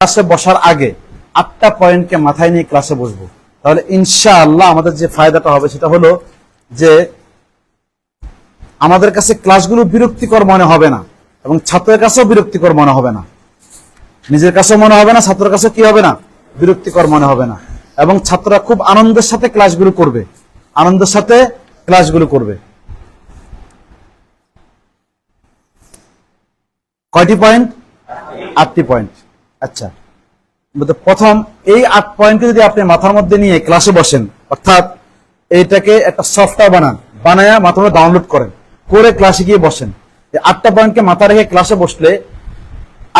ক্লাসে বসার আগে আটটা পয়েন্টকে মাথায় নিয়ে ক্লাসে বসবো। তাহলে ইনশাআল্লাহ আমাদের যে ফায়দাটা হবে সেটা হলো যে আমাদের কাছে ক্লাসগুলো বিরক্তিকর মনে হবে না এবং ছাত্রের কাছেও বিরক্তিকর মনে হবে না। নিজের কাছেও মনে হবে না, ছাত্রের কাছে কি হবে না? বিরক্তিকর মনে হবে না। এবং ছাত্ররা খুব আনন্দের সাথে ক্লাসগুলো করবে। আনন্দের সাথে ক্লাসগুলো করবে। কয়টি পয়েন্ট আটটি পয়েন্ট আচ্ছা। তো প্রথম, এই আট পয়েন্টকে যদি আপনি মাথার মধ্যে নিয়ে ক্লাসে বসেন, অর্থাৎ এইটাকে একটা সফটওয়্যার বানান, বানায়া মাথার মধ্যে ডাউনলোড করেন, করে ক্লাসে গিয়ে বসেন। এই আটটা পয়েন্টকে মাথা রেখে ক্লাসে বসলে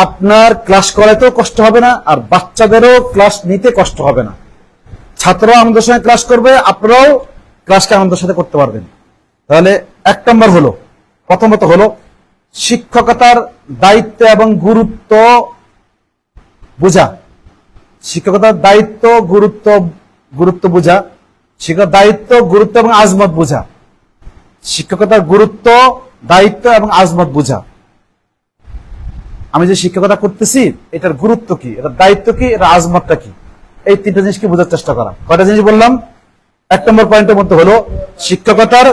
আপনার ক্লাস করাতেও কষ্ট হবে না, আর বাচ্চাদেরও ক্লাস নিতে কষ্ট হবে না। ছাত্ররা আমাদের সঙ্গে ক্লাস করবে, আপনারাও ক্লাসকে আমাদের সাথে করতে পারবেন। তাহলে এক নম্বর হলো, প্রথমত হলো, শিক্ষকতার দায়িত্ব এবং গুরুত্ব শিক্ষকতার দায়িত্ব, গুরুত্ব গুরুত্ব বোঝা। শিক্ষক দায়িত্ব, গুরুত্ব এবং আজমত বোঝা। শিক্ষকতার গুরুত্ব, দায়িত্ব এবং আজমত বোঝা। আমি যে শিক্ষকতা করতেছি, এটার গুরুত্ব কি? এটার দায়িত্ব কি? এটা আজমতটা কি? এই তিনটা জিনিসকে বোঝার চেষ্টা করা। কয়টা জিনিস বললাম? এক নম্বর পয়েন্টের মধ্যে হলো, শিক্ষকতার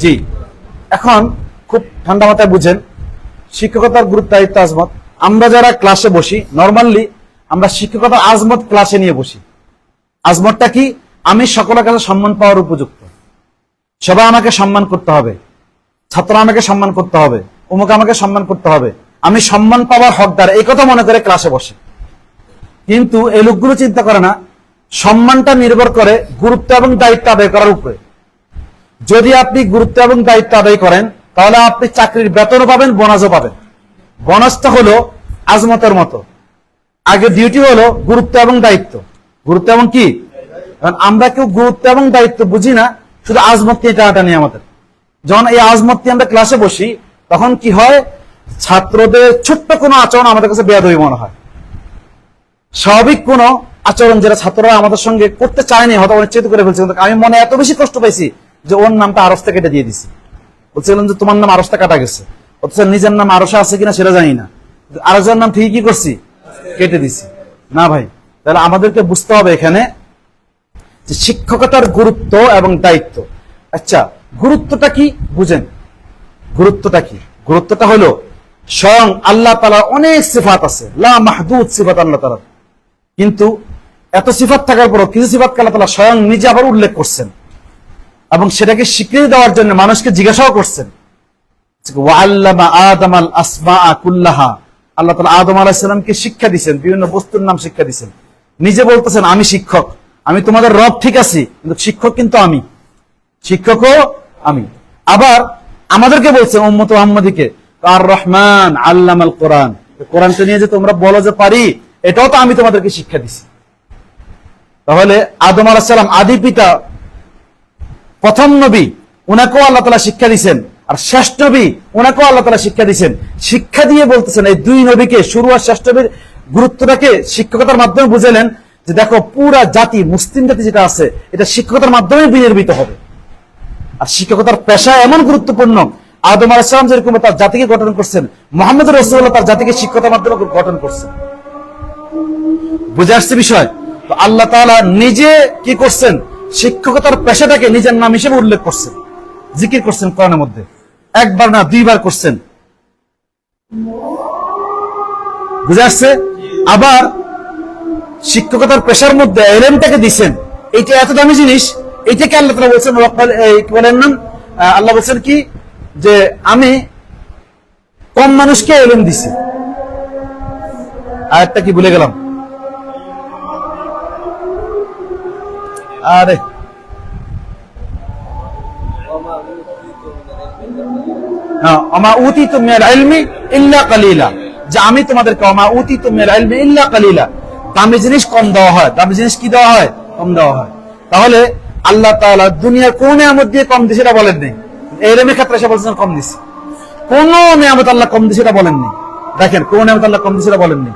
জি। এখন খুব ঠান্ডা মাথায় বুঝেন শিক্ষকতার গুরুত্ব দায়িত্ব আজমত। আমরা যারা ক্লাসে বসি নর্মালি আমরা শিক্ষকতার আজমত ক্লাসে নিয়ে বসি। আজমতটা কি? আমি সকলের কাছে সম্মান পাওয়ার উপযুক্ত। সবাই আমাকে সম্মান করতে হবে। ছাত্র আমাকে সম্মান করতে হবে। অমুক আমাকে সম্মান করতে হবে। আমি সম্মান পাওয়ার হকদার, এই কথা মনে করে ক্লাসে বসে। কিন্তু এই লোকগুলো চিন্তা করে না, সম্মানটা নির্ভর করে গুরুত্ব এবং দায়িত্ব আদায় করার উপরে। যদি আপনি গুরুত্ব এবং দায়িত্ব আদায় করেন তাহলে আপনি চাকরির বেতনও পাবেন, বোনাসও পাবেন। বোনাসটা হলো আজমতের মতো। আগে ডিউটি হলো গুরুত্ব এবং দায়িত্ব। গুরুত্ব এবং কি? কারণ আমরা কেউ গুরুত্ব এবং দায়িত্ব বুঝি না, শুধু আজমত নিয়ে টানাটানি আমাদের। যখন এই আজমত নিয়ে আমরা ক্লাসে বসি, তখন কি হয়? ছাত্রদের ছোট্ট কোনো আচরণ আমাদের কাছে বেয়াদবি মনে হয়। স্বাভাবিক কোন আচরণ যেটা ছাত্ররা আমাদের সঙ্গে করতে চায়নি, হয়তো অনিচ্ছিত করে ফেলছে আমি মনে এত বেশি কষ্ট পাইছি যে ওর নামটা আরস্তা কেটে দিয়ে দিছি। বলছিলাম যে তোমার নাম আরস্তা কাটা গেছে। অথচ নিজের নাম আরসা আছে কিনা সেটা জানি না। আরসের নাম ঠিকই করছি, কেটে দিছি। না ভাই, তাহলে আমাদেরকে বুঝতে হবে এখানে যে শিক্ষকতার গুরুত্ব এবং দায়িত্ব। আচ্ছা গুরুত্বটা কি? বুঝেন। গুরুত্বটা কি? গুরুত্বটা হলো, স্বয়ং আল্লাহ তালা অনেক সিফাত আছে। লা মাহদুদ সিফাত আল্লাহ তালা কিন্তু এত সিফাত থাকার পরও কিছু সিফাত আল্লাহ তালা স্বয়ং নিজে আবার উল্লেখ করছেন। এবং সেটাকে স্বীকৃতি দেওয়ার জন্য মানুষকে জিজ্ঞাসাও করছেন। আল্লাহ তালা আদম আলাহিসামকে শিক্ষা দিচ্ছেন বিভিন্ন বস্তুর নাম শিক্ষা দিচ্ছেন নিজে বলতেছেন, আমি শিক্ষক। আমি তোমাদের রব ঠিক আছি, কিন্তু শিক্ষক কিন্তু আমি। শিক্ষকও আমি। আবার আমাদেরকে বলছেন উম্মত আহমদীকে আর রহমান আল্লাম আল কোরআন কোরআনটা নিয়ে যে তোমরা বলো যে পারি, এটাও তো আমি তোমাদেরকে শিক্ষা দিছি। তাহলে আদম আলাহিসাল্লাম আদি পিতা প্রথম নবী ওনাকেও আল্লাহ তালা শিক্ষা দিচ্ছেন আর শেষ নবী ওনাকেও আল্লাহ তালা শিক্ষা দিচ্ছেন শিক্ষা দিয়ে বলতেছেন, এই দুই নবীকে, শুরু আর শেষ নবীর গুরুত্বটাকে শিক্ষকতার মাধ্যমে বুঝালেন যে দেখো, পুরা জাতি, মুসলিম জাতি যেটা আছে, এটা শিক্ষকতার মাধ্যমে বিনির্মিত হবে। আর শিক্ষকতার পেশা এমন গুরুত্বপূর্ণ, আদম আলাইসালাম যেরকম তার জাতিকে গঠন করছেন, মোহাম্মদ রসুল্লাহ তার জাতিকে শিক্ষকতার মাধ্যমে গঠন করছেন। বুঝে আসছে বিষয়? আল্লাহ তাআলা নিজে কি করছেন? শিক্ষকতার পেশাটাকে নিজের নাম হিসেবে উল্লেখ করছেন, জিকির করছেন কোরআনের মধ্যে। একবার না দুইবার করছেন। বুঝে আসছে? আবার শিক্ষকতার পেশার মধ্যে এলেমটাকে দিচ্ছেন। এইটা এত দামি জিনিস, এইটাকে আল্লাহ তালা বলছেন বলেন নাম? আল্লাহ বলছেন কি? যে আমি কম মানুষকে এলেম দিছি। আয়াতটা কি ভুলে গেলাম? আরে। আমি তোমাদেরকে দামি জিনিস কম দেওয়া হয়। দামি জিনিস কি দেওয়া হয়? কম দেওয়া হয়। তাহলে আল্লাহ দুনিয়ার কোন নিয়ামত দিয়ে কম দিছে এটা বলেন নেই। এলেমের ক্ষেত্রে এসে বলছেন কম দিছে। কোন নিয়ামত আল্লাহ কম দিছে এটা বলেননি দেখেন, কোন নিয়ামত আল্লাহ কম দিছে এটা বলেননি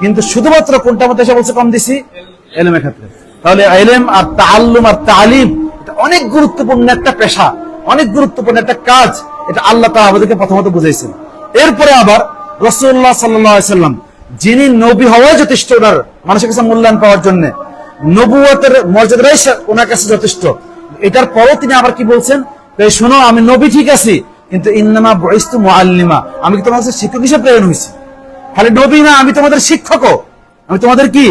কিন্তু শুধুমাত্র কোনটা মধ্যে এসে বলছে কম দিছি? এলেমের ক্ষেত্রে। তাহলে এলেম আর তাআল্লুম আর তালিম, এটা অনেক গুরুত্বপূর্ণ একটা পেশা, অনেক গুরুত্বপূর্ণ একটা কাজ, এটা আল্লাহ তাআলা আমাদেরকে প্রথমত বুঝাইছেন। এরপরে আবার রসুল্লাহ সাল্লাম, যিনি নবী হওয়াই যথেষ্ট ওনার মানুষের কাছে মূল্যায়ন পাওয়ার জন্য নবুয়তের মর্যাদাই ওনার কাছে যথেষ্ট। এটার পরও তিনি আবার কি বলছেন? তো এই শোনো, আমি নবী ঠিক আছি, কিন্তু ইন্নামা বয়স্তু মুআল্লিমা, আমি তোমার শিক্ষক হিসেবে প্রেরণ হয়েছি খালি নবী না, আমি তোমাদের শিক্ষকও। আমি তোমাদের কি?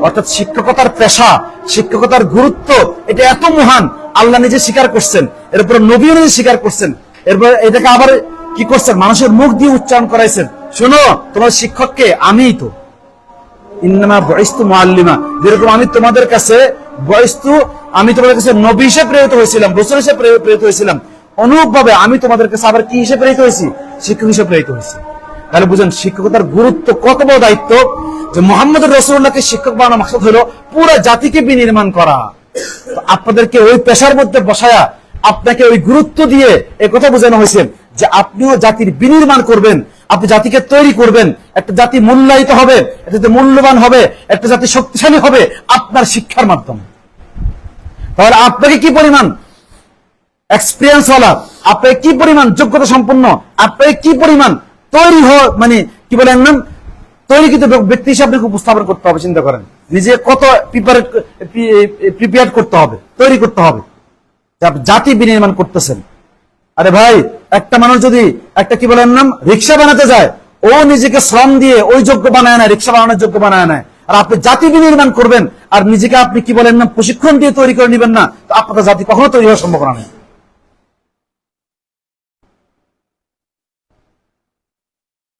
অর্থাৎ শিক্ষকতার পেশা, শিক্ষকতার গুরুত্ব, এটা এত মহান, আল্লাহ নিজে স্বীকার করছেন। এরপর নবীও নিজে স্বীকার করছেন। এরপর এটাকে আবার কি করছেন? মানুষের মুখ দিয়ে উচ্চারণ করাইছেন। শোনো, তোমার শিক্ষককে আমিই তো। ইন্নামা বয়স্তু মুআল্লিমা। যেরকম আমি তোমাদের কাছে বয়স্তু, আমি তোমাদের কাছে নবী হিসেবে প্রেরিত হয়েছিলাম, রসুল হিসেবে প্রে- প্রেরিত হয়েছিলাম। অনুরূপ ভাবে আমি তোমাদের কাছে আবার কি হিসেবে প্রেরিত হয়েছি? শিক্ষক হিসেবে প্রেরিত হয়েছি। তাহলে বুঝেন, শিক্ষকতার গুরুত্ব কত বড় দায়িত্ব? যে মোহাম্মদ রসুল্লাহকে শিক্ষক বানানো মাকসাদ হলো পুরো জাতিকে বিনির্মাণ করা। আপনাদেরকে ওই পেশার মধ্যে বসায়া আপনাকে ওই গুরুত্ব দিয়ে কথা বোঝানো হয়েছে যে আপনিও জাতির বিনির্মাণ করবেন, আপনি জাতিকে তৈরি করবেন, একটা জাতি মূল্যায়িত হবে, একটা জাতি মূল্যবান হবে, একটা জাতি শক্তিশালী হবে আপনার শিক্ষার মাধ্যমে। তাহলে আপনাকে কি পরিমাণ এক্সপিরিয়েন্স ওয়ালা? আপনাকে কি পরিমাণ যোগ্যতা সম্পন্ন? আপনাকে কি পরিমাণ তৈরি হওয়া মানে কি বলেন নাম? তৈরিকৃত ব্যক্তি হিসেবে আপনাকে উপস্থাপন করতে হবে, চিন্তা করেন। নিজে কত প্রিপেয়ার করতে হবে, তৈরি করতে হবে। জাতি বিনির্মাণ করতেছেন। আরে ভাই, একটা মানুষ যদি একটা কি বলেন নাম? রিক্সা বানাতে যায়, ও নিজেকে শ্রম দিয়ে ওই যোগ্য বানায় না রিক্সা বানানোর যোগ্য বানায় না আর আপনি জাতি বিনির্মাণ করবেন, আর নিজেকে আপনি কি বলেন না প্রশিক্ষণ দিয়ে তৈরি করে নেবেন না, তো আপনার জাতি কখনো তৈরি হওয়ার সম্ভাবনা নেই।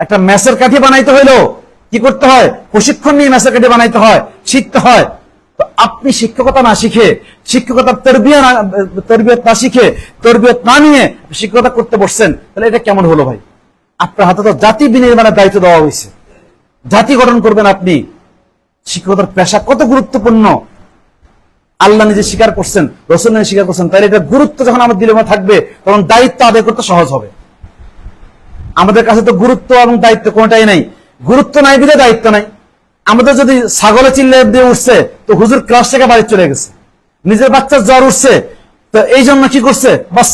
একটা ম্যাসের কাঠি বানাইতে হইলেও কি করতে হয়? প্রশিক্ষণ নিয়ে ম্যাসের কাঠি বানাইতে হয়, শিখতে হয়। তো আপনি শিক্ষকতা না শিখে, শিক্ষকতার তরবিয়া না, তরবিয়ত না শিখে, তরবিয়ত না নিয়ে শিক্ষকতা করতে বসছেন, তাহলে এটা কেমন হলো ভাই? আপনার হাতে তো জাতি বিনির্মাণের দায়িত্ব দেওয়া হয়েছে। জাতি গঠন করবেন আপনি। শিক্ষকতার পেশা কত গুরুত্বপূর্ণ? আল্লাহ নিজে স্বীকার করছেন, রসুল নিজে স্বীকার করছেন, তাহলে এটা গুরুত্ব যখন আমার দিলে থাকবে, তখন দায়িত্ব আদায় করতে সহজ হবে। আমাদের কাছে তো গুরুত্ব এবং দায়িত্ব কোনটাই নাই। গুরুত্ব নাই বিধে দায়িত্ব নাই। আমাদের যদি ছাগলে চিল্লে দিয়ে উঠছে, তো হুজুর ক্লাস থেকে বাড়ি চলে গেছে। নিজের বাচ্চার জ্বর উঠছে, তো এই জন্য কি করছে? বাস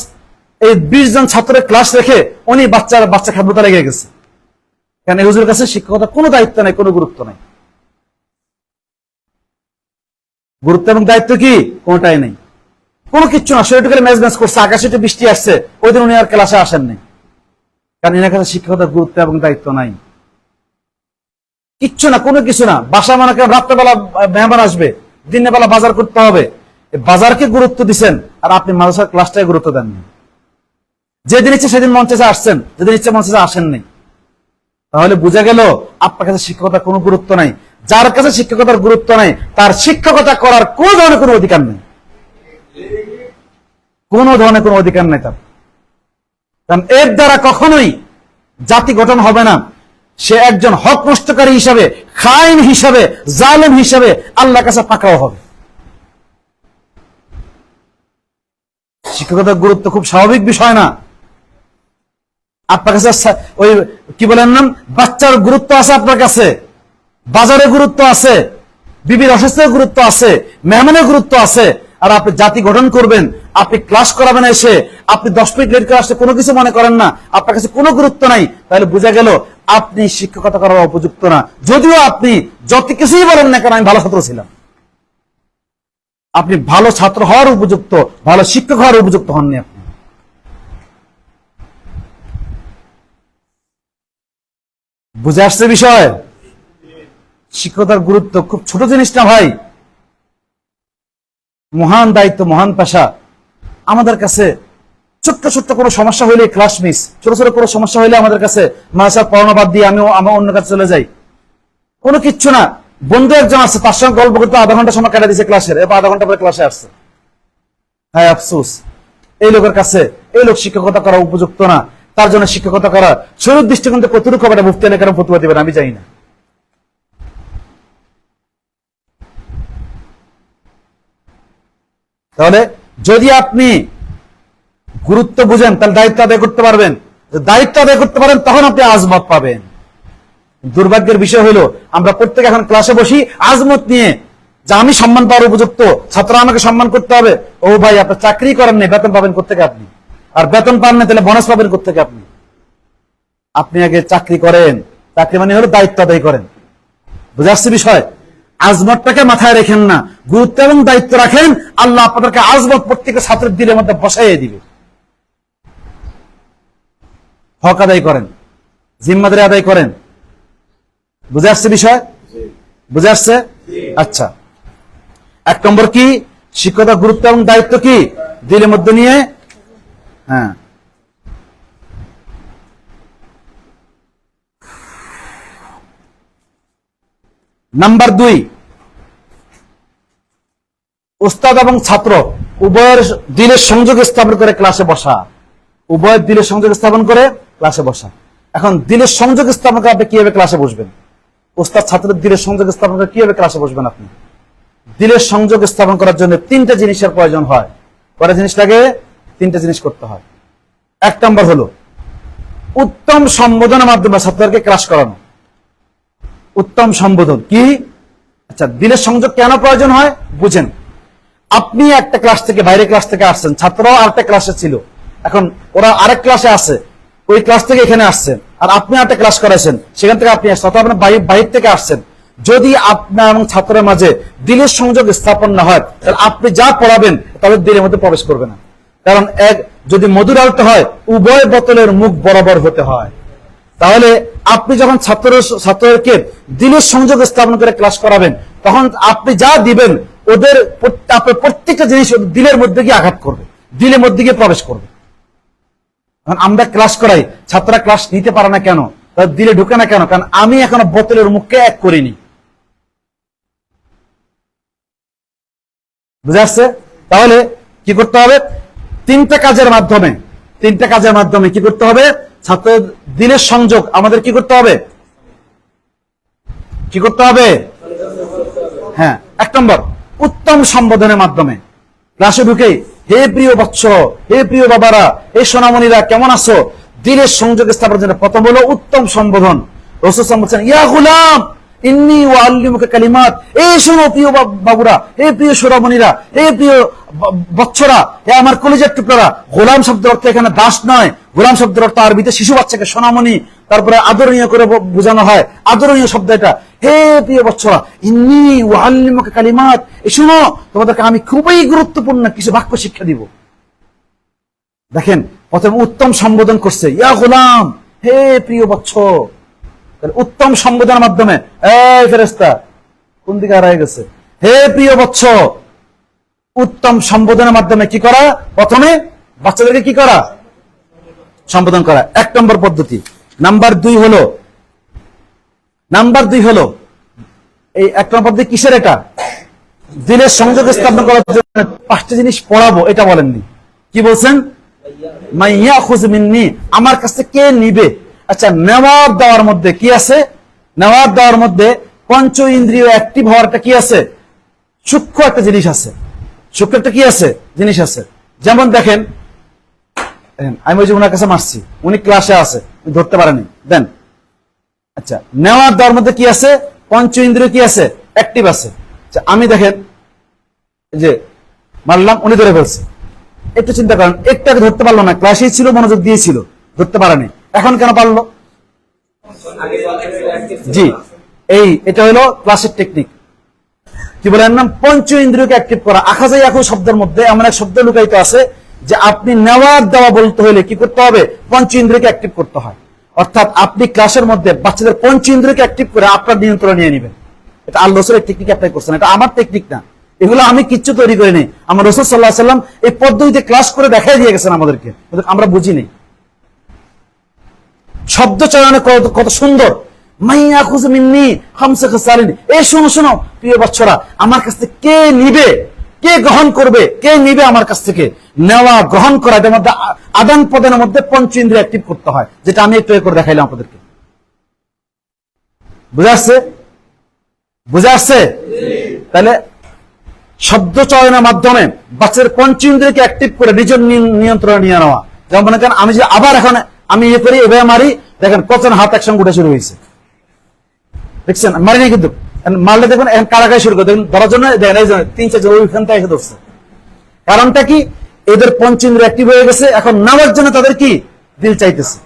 এই বিশ জন ছাত্রের ক্লাস রেখে উনি বাচ্চার, বাচ্চা খাদ্যতা লেগে গেছে। কেন এই হুজুরের কাছে শিক্ষকতা কোনো দায়িত্ব নাই, কোনো গুরুত্ব নাই। গুরুত্ব এবং দায়িত্ব কি? কোনটাই নেই। কোনো কিচ্ছু না সেটুকু ম্যাচ ম্যাচ করছে, আকাশে একটু বৃষ্টি আসছে, ওই দিন উনি আর ক্লাসে আসেন নাই কারণ এনার কাছে শিক্ষকতার গুরুত্ব এবং দায়িত্ব নাই। কিচ্ছু না, কোনো কিছু না। বাসা মানে রাত্রেবেলা মেহমান আসবে দিনের বেলা বাজার করতে হবে। বাজারকে গুরুত্ব দিচ্ছেন আর আপনি মাদ্রাসার ক্লাসটাকে গুরুত্ব দেননি। যেদিন ইচ্ছে সেদিন মঞ্চে আসছেন, যেদিন ইচ্ছে মঞ্চে আসেন নাই। তাহলে বোঝা গেল, আপনার কাছে শিক্ষকতার কোনো গুরুত্ব নাই। যার কাছে শিক্ষকতার গুরুত্ব নাই, তার শিক্ষকতা করার কোন ধরনের কোনো অধিকার নেই। কোন ধরনের কোনো অধিকার নেই তার। কারণ এর দ্বারা কখনোই জাতি গঠন হবে না। সে একজন হক নষ্টকারী হিসাবে, খাইন হিসাবে, জালেম হিসাবে আল্লাহর কাছে পাকাও হবে। শিক্ষকতার গুরুত্ব খুব স্বাভাবিক বিষয় না। আপনার কাছে ওই কি বলেন নাম? বাচ্চার গুরুত্ব আছে আপনার কাছে। বাজারে গুরুত্ব আছে। বিবির অসুস্থের গুরুত্ব আছে। মেহমানের গুরুত্ব আছে। আর আপনি জাতি গঠন করবেন, আপনি ক্লাস করাবেন এসে, আপনি দশ মিনিট লেট করে আসতে কোনো কিছু মনে করেন না, আপনার কাছে কোনো গুরুত্ব নাই, তাহলে বোঝা গেল আপনি শিক্ষকতা করার উপযুক্ত না। যদিও আপনি যত কিছুই বলেন না কেন, আমি ভালো ছাত্র ছিলাম। আপনি ভালো ছাত্র হওয়ার উপযুক্ত, ভালো শিক্ষক হওয়ার উপযুক্ত হননি আপনি। বুঝে আসছে বিষয়? শিক্ষকতার গুরুত্ব খুব ছোট জিনিস না ভাই। মহান দায়িত্ব, মহান পেশা। আমাদের কাছে ছোট্ট ছোট্ট কোনো সমস্যা হইলে ক্লাস মিস ছোট ছোট কোনো সমস্যা হইলে আমাদের কাছে মাসার পড়ানো বাদ দিয়ে আমি আমার অন্য কাছে চলে যাই। কোনো কিচ্ছু না। বন্ধু একজন আছে, তার সঙ্গে গল্প করতে আধা ঘণ্টা সময় কাটা দিয়েছে ক্লাসের এবার আধা ঘণ্টা পরে ক্লাসে আসছে। হ্যাঁ আফসুস। এই লোকের কাছে, এই লোক শিক্ষকতা করা উপযুক্ত না। তার জন্য শিক্ষকতা করা শরীর দৃষ্টিকোণ থেকে কতটুকু হবে মুফতি এলাকার ফতুয়া দেবেন আমি জানি না। তাহলে যদি আপনি গুরুত্ব বুঝেন, তাহলে দায়িত্ব আদায় করতে পারবেন। দায়িত্ব আদায় করতে পারেন, তখন আপনি আজমত পাবেন। দুর্ভাগ্যের বিষয় হলো, আমরা প্রত্যেকে এখন ক্লাসে বসি, আজমত নিয়ে যে আমি সম্মান পাওয়ার উপযুক্ত ছাত্র আমাকে সম্মান করতে হবে। ও ভাই আপনি চাকরি করেন না বেতন পাবেন কোথেকে আপনি? আর বেতন পান না, তাহলে বোনাস পাবেন কোথেকে আপনি? আপনি আগে চাকরি করেন। চাকরি মানে হলো দায়িত্ব আদায় করেন। বুঝে আসছে বিষয়? আজমতটাকে মাথায় রেখেন না। গুরুত্ব এবং দায়িত্ব রাখেন, আল্লাহ আপনাদেরকে আজমত প্রত্যেক ছাত্রের দিলের মধ্যে বসাইয়ে দিবে। হক আদায় করেন, জিম্মাদারি আদায় করেন। বুঝে আসছে বিষয়? বুঝে আসছে? আচ্ছা। এক নম্বর কি? শিক্ষকতার গুরুত্ব এবং দায়িত্ব কি? দিলের মধ্যে নিয়ে? হ্যাঁ। নাম্বার দুই, উস্তাদ এবং ছাত্র, উভয়ের দিলের সংযোগ স্থাপন করে ক্লাসে বসা। উভয়ের দিলের সংযোগ স্থাপন করে ক্লাসে বসা। এখন দিলের সংযোগ স্থাপন করে আপনি কীভাবে ক্লাসে বসবেন? উস্তাদ, ছাত্রের দিলের সংযোগ স্থাপন করে কীভাবে ক্লাসে বসবেন আপনি? দিলের সংযোগ স্থাপন করার জন্য তিনটা জিনিসের প্রয়োজন হয়। কয়টা জিনিস লাগে তিনটা জিনিস করতে হয়। এক নম্বর হলো, উত্তম সম্বোধনের মাধ্যমে ছাত্রদেরকে ক্লাস করানো। উত্তম সম্বোধন কি? আচ্ছা দিলের সংযোগ কেন প্রয়োজন হয়? বুঝেন। আপনি একটা ক্লাস থেকে বাইরে ক্লাস থেকে আসছেন ছাত্ররাও আরেকটা ক্লাসে ছিল। এখন ওরা আরেক ক্লাসে আছে, ওই ক্লাস থেকে এখানে আসছেন আর আপনি একটা ক্লাস করাইছেন, সেখান থেকে আপনি আসছেন, অথবা আপনি বাইরে বাইরে থেকে আসছেন। যদি আপনার এবং ছাত্রের মাঝে দিলের সংযোগ স্থাপন না হয়, তাহলে আপনি যা পড়াবেন তাদের দিলের মধ্যে প্রবেশ করবে না। কারণ এক, যদি মধুর আলতে হয়, উভয় বোতলের মুখ বরাবর হতে হয়। তাহলে আপনি যখন ছাত্র ছাত্রদেরকে দিলের সংযোগ স্থাপন করে ক্লাস করাবেন, তখন আপনি যা দিবেন, ওদের আপনার প্রত্যেকটা জিনিস দিলের মধ্যে গিয়ে আঘাত করবে, দিলের মধ্যে গিয়ে প্রবেশ করবে। এখন আমরা ক্লাস করাই, ছাত্ররা ক্লাস নিতে পারে না কেন? তাদের দিলে ঢুকে না কেন? কারণ আমি এখনও বোতলের মুখকে এক করিনি। বুঝে আসছে? তাহলে কি করতে হবে? তিনটা কাজের মাধ্যমে, তিনটা কাজের মাধ্যমে কি করতে হবে? ছাত্রের দিনের সংযোগ আমাদের কি করতে হবে? কি করতে হবে? হ্যাঁ এক নম্বর, উত্তম সম্বোধনের মাধ্যমে। ক্লাসে ঢুকেই, হে প্রিয় বৎস, হে প্রিয় বাবারা, হে সোনামণিরা, কেমন আছো? দিনের সংযোগ স্থাপনের জন্য প্রথম হলো উত্তম সম্বোধন। রসুল সম্বোধন ইয়া গুলাম! ইন্নি ওয়াল্লিমুকা কালিমাত। এই শোনো প্রিয় বাবুরা এই প্রিয় এই প্রিয় হে আমার কলিজার গোলাম শব্দের অর্থ এখানে দাস নয়। গোলাম শব্দের অর্থ আরবিতে শিশু বাচ্চাকে সোনামণি, তারপরে আদরণীয় করে বোঝানো হয়। আদরণীয় শব্দ এটা। হে প্রিয় ইন্নি ওয়াল্লিমুকা কালিমাত। এই শোনো, তোমাদেরকে আমি খুবই গুরুত্বপূর্ণ কিছু বাক্য শিক্ষা দিব। দেখেন, প্রথমে উত্তম সম্বোধন করছে, ইয়া গোলাম, হে প্রিয় বৎস তাহলে উত্তম সম্বোধনের মাধ্যমে, এই ফেরেস্তা কোন দিকে হারাই গেছে? হে প্রিয় বৎস, উত্তম সম্বোধনের মাধ্যমে কি করা? প্রথমে বাচ্চাদেরকে কি করা? সম্বোধন করা। এক নম্বর পদ্ধতি। নাম্বার দুই হলো, নাম্বার দুই হলো, এই এক নম্বর পদ্ধতি কিসের এটা? দিলের সংযোগ স্থাপন করার জন্য পাঁচটা জিনিস পড়াবো, এটা বলেননি। কি বলছেন? মাইয়া খুঁজ মিন্নি, আমার কাছে কে নিবে? আচ্ছা নেওয়ার দেওয়ার মধ্যে কি আছে? নেওয়ার দেওয়ার মধ্যে পঞ্চ ইন্দ্রিয় অ্যাক্টিভ হওয়ারটা কি আছে? সূক্ষ্ম একটা জিনিস আছে। সূক্ষ্ম একটা কি আছে? জিনিস আছে। যেমন দেখেন আমি ওই যে ওনার কাছে মারছি উনি ক্লাসে আছে ধরতে পারেনি। দেন আচ্ছা নেওয়ার দেওয়ার মধ্যে কি আছে? পঞ্চ ইন্দ্রিয় কি আছে? অ্যাক্টিভ আছে। আচ্ছা, আমি দেখেন যে মারলাম উনি ধরে ফেলছে। একটু চিন্তা করেন একটাকে ধরতে পারল না ক্লাসেই ছিল মনোযোগ দিয়েছিল ধরতে পারেনি। এখন কেন পারল? জি, এই, এটা হলো ক্লাসের টেকনিক কি বলে নাম? পঞ্চ ইন্দ্রিয়কে অ্যাক্টিভ করা। আখা যায় এখন শব্দের মধ্যে এমন এক শব্দ লুকায়িত আছে যে আপনি নেওয়ার দেওয়া বলতে হলে কি করতে হবে? পঞ্চ ইন্দ্রিয়কে অ্যাক্টিভ করতে হয়। অর্থাৎ আপনি ক্লাসের মধ্যে বাচ্চাদের পঞ্চ ইন্দ্রিয়কে অ্যাক্টিভ করে আপনার নিয়ন্ত্রণ নিয়ে নেবেন। এটা আল্লাহ রসুলের টেকনিক অ্যাপ্লাই করছেন। এটা আমার টেকনিক না। এগুলো আমি কিচ্ছু তৈরি করিনি। আমার রসুল সাল্লাহ সাল্লাম এই পদ্ধতিতে ক্লাস করে দেখাই দিয়ে গেছেন আমাদেরকে। আমরা বুঝিনি। শব্দ চয়নে কত সুন্দর। মাইয়া খুঁজে মিন্নি, হামসে খাসালিন। এই শোনো শোনো, প্রিয় বাচ্চারা, আমার কাছ থেকে কে নিবে? কে গ্রহণ করবে? কে নিবে আমার কাছ থেকে? নেওয়া, গ্রহণ করা মধ্যে আদান প্রদানের মধ্যে পঞ্চ ইন্দ্রিয় অ্যাক্টিভ করতে হয়, যেটা আমি একটু করে দেখাইলাম আপনাদেরকে। বুঝে আসছে? বুঝে আসছে? তাহলে শব্দ চয়নের মাধ্যমে বাচ্চাদের পঞ্চ ইন্দ্রিয়কে অ্যাক্টিভ করে নিজের নিয়ন্ত্রণে নিয়ে নেওয়া। যেমন মনে করেন, আমি যে আবার এখন আমি ইয়ে করি এভাবে মারি। দেখেন কতজন হাত একসঙ্গে উঠে শুরু হয়েছে। দেখছেন? মারি নাই কিন্তু। এখন মারলে দেখুন, এখন কারাকারি শুরু করে। দেখুন, ধরার জন্য দেখেন, এই তিন চারজন ওইখান থেকে ধরছে। কারণটা কি? এদের পঞ্চ ইন্দ্রিয় অ্যাক্টিভ হয়ে গেছে। এখন নেওয়ার জন্য তাদের কি? দিল চাইতেছে।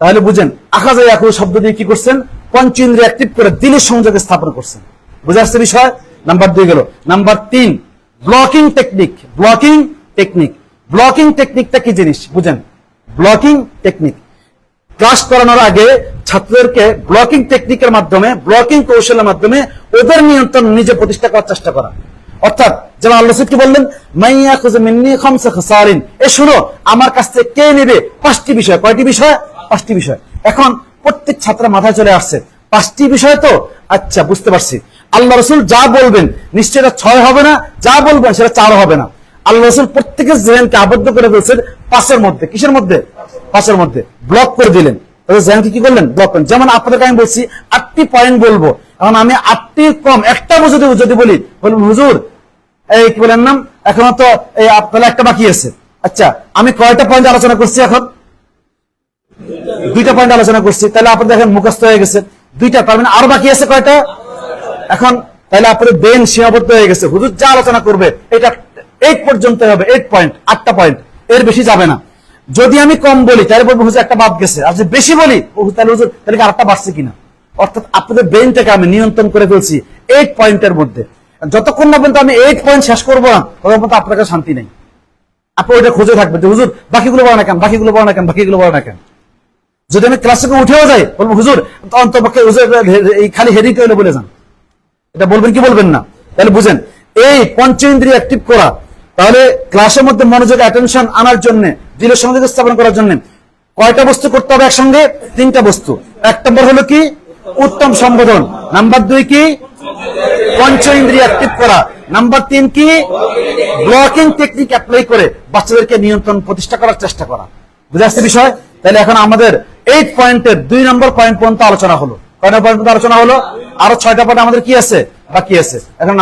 তাহলে বুঝেন আখাজা ইয়াকুল শব্দ দিয়ে কি করছেন? পঞ্চ ইন্দ্রিয় অ্যাক্টিভ করে দিলের সংযোগে স্থাপন করছেন। বুঝে আসছে বিষয়? নাম্বার দুই গেল। নাম্বার তিন blocking technique blocking technique blocking টেকনিকটা কি জিনিস? বুঝেন। Blocking technique. ক্লাস করানোর আগে ছাত্রদেরকে ব্লকিং টেকনিকের মাধ্যমে, ব্লকিং কৌশলের মাধ্যমে ওদের নিয়ন্ত্রণ নিজে প্রতিষ্ঠা করার চেষ্টা করা। অর্থাৎ, যেমন আল্লাহ কি বললেন, মাইয়া খুঁজে মিন্নি খামসা খাসারিন। এ শুনো, আমার কাছ থেকে কে নেবে? পাঁচটি বিষয়। কয়টি বিষয়? পাঁচটি বিষয়। এখন প্রত্যেক ছাত্র মাথায় চলে আসছে, পাঁচটি বিষয় তো? আচ্ছা বুঝতে পারছি। আল্লাহ রসুল যা বলবেন নিশ্চয় এটা ছয় হবে না? যা বলবেন, সেটা চার হবে না। আল্লাহ রসুল প্রত্যেকের জেহেনকে আবদ্ধ করে ফেলছেন পাঁচের মধ্যে। কিসের মধ্যে? পাঁচের মধ্যে। ব্লক করে দিলেন। জেহেনকে কি করলেন? ব্লক করেন যেমন আপনাদেরকে আমি বলছি, আটটি পয়েন্ট বলব। এখন আমি আটটি কম একটা যদি যদি বলি হুজুর, এই কি বলেন নাম? এখনও তো এই আপ- তাহলে একটা বাকি আছে। আচ্ছা আমি কয়টা পয়েন্ট আলোচনা করছি এখন? দুইটা পয়েন্ট আলোচনা করছি। তাহলে আপনাদের দেখেন মুখস্থ হয়ে গেছে। দুইটা, তার মানে আরও বাকি আছে কয়টা? এখন, তাহলে আপনাদের বেন সীমাবদ্ধ হয়ে গেছে। হুজুর যা আলোচনা করবে, এটা এইট পর্যন্ত হবে এইট পয়েন্ট আটটা পয়েন্ট এর বেশি যাবে না। যদি আমি কম বলি, তাহলে বলব, হুজুর, একটা বাদ গেছে। আর যদি বেশি বলি তাহলে হুজুর, তাহলে কি আরেকটা বাড়ছে কিনা? অর্থাৎ আপনাদের ব্রেনটাকে আমি নিয়ন্ত্রণ করে ফেলছি এইট পয়েন্টের মধ্যে। যতক্ষণ না পর্যন্ত আমি এইট পয়েন্ট শেষ করব না, ততক্ষণ পর্যন্ত আপনার কাছে শান্তি নেই। আপনি ওইটা খুঁজে থাকবেন যে, হুজুর, বাকিগুলো বলো না কেন, বাকিগুলো বলো না কেন, বাকিগুলো বলো না কেন? যদি আমি ক্লাস থেকে উঠেও যাই, বলব, হুজুর অন্তপক্ষে হুজুর, এই খালি হেডিং হলে বলে যান। এটা বলবেন কি বলবেন না? তাহলে বুঝেন, এই পঞ্চ ইন্দ্রিয় অ্যাক্টিভ করা তাহলে ক্লাসের মধ্যে মনোযোগ অ্যাটেনশন আনার জন্য দৃঢ় সংযোগ স্থাপন করার জন্য কয়টা বস্তু করতে হবে একসঙ্গে? তিনটা বস্তু। এক নম্বর হলো কি? উত্তম সম্বোধন। নাম্বার দুই কি? পঞ্চ ইন্দ্রিয় অ্যাক্টিভ করা। নাম্বার তিন কি? ব্লকিং টেকনিক অ্যাপ্লাই করে বাচ্চাদেরকে নিয়ন্ত্রণ প্রতিষ্ঠা করার চেষ্টা করা। বুঝে আসছে বিষয়? তাহলে এখন আমাদের এইট পয়েন্টের দুই নম্বর পয়েন্ট পর্যন্ত আলোচনা হলো। কয়টা পয়েন্ট পর্যন্ত আলোচনা হলো? আরও ছয়টা পয়েন্ট আমাদের কি আছে? বাকি আছে। এখন